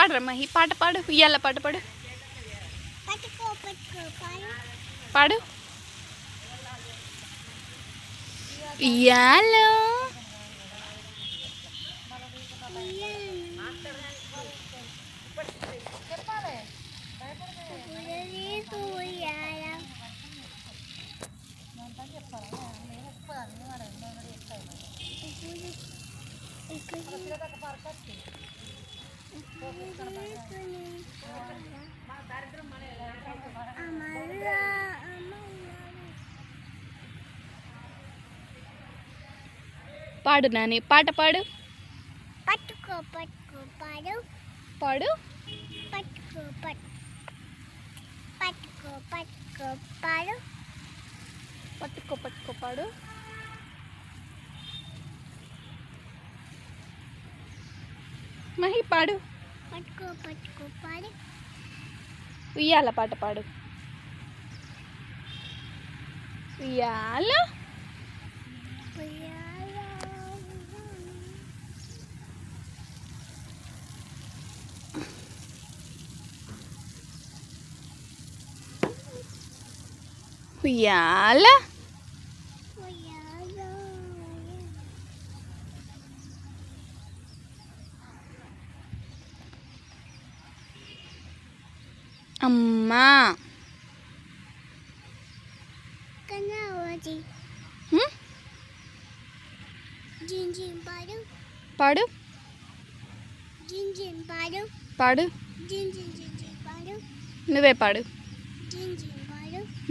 పాడరమ్మా ఈ పాట పాడు ఇయ్యాల పాట పాడు పట్టుకో పట్టుకో పాలు పాడు నాని పాట పాడు. పట్టుకో పట్టుకో పాడు. పాడు. పట్టుకో పట్టు పట్టుకో పట్టుకో పాడు. పట్టుకో పట్టుకో పాడు. మహి పాడు. పట్టుకో పట్టుకో పాడు. ఉయ్యాల పాట పాడు. ఉయ్యాల ఉయ్యాల ఉయ్యాల. ఉయ్యాల. అమ్మా. పాడు. పాడు. నువ్వే పాడు.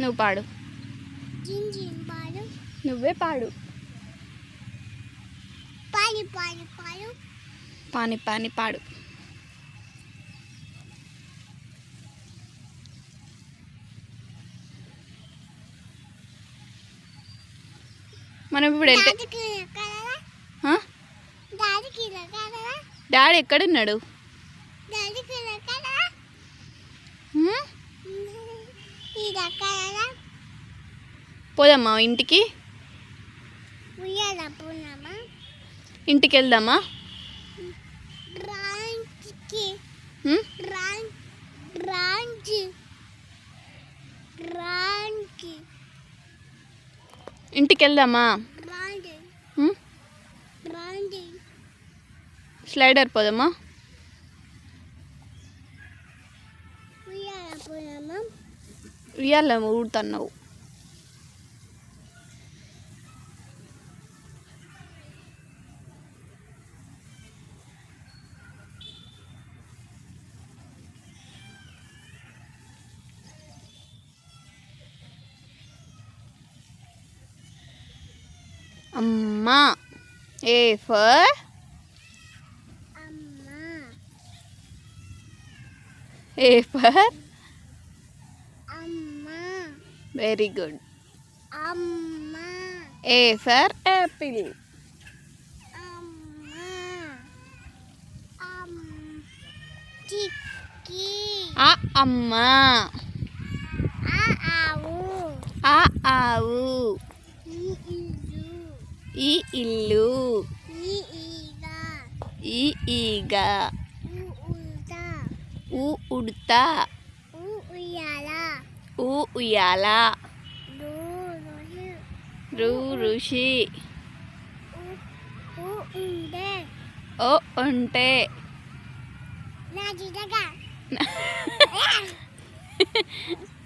నువ్వు పాడు. నువ్వే పాడి. పాడు. పాని పాని పాడు. మనం ఇప్పుడు వెళ్తే డాడీ ఎక్కడున్నాడు? పోదామా ఇంటికి? ఇంటికి వెళ్దామా రాంచికి హ్మ్? ఇంటికి వెళ్దామా స్లైడర్ పోదామా? ఉయ్యాల ఊడుతున్నావు. అమ్మా. A for? అమ్మా ఏ ఫర్? అమ్మా వెరీ గుడ్. అమ్మా ఏ ఫర్? యాపిల్. ఆ అమ్మా. ఆ ఆవు. ఆ ఆవు. ఈ ఇల్లు. ఈ ఈగ. ఊ ఉడతా. ఊ ఉయ్యాల. రు ఋషి ఓ ఉంటే. నా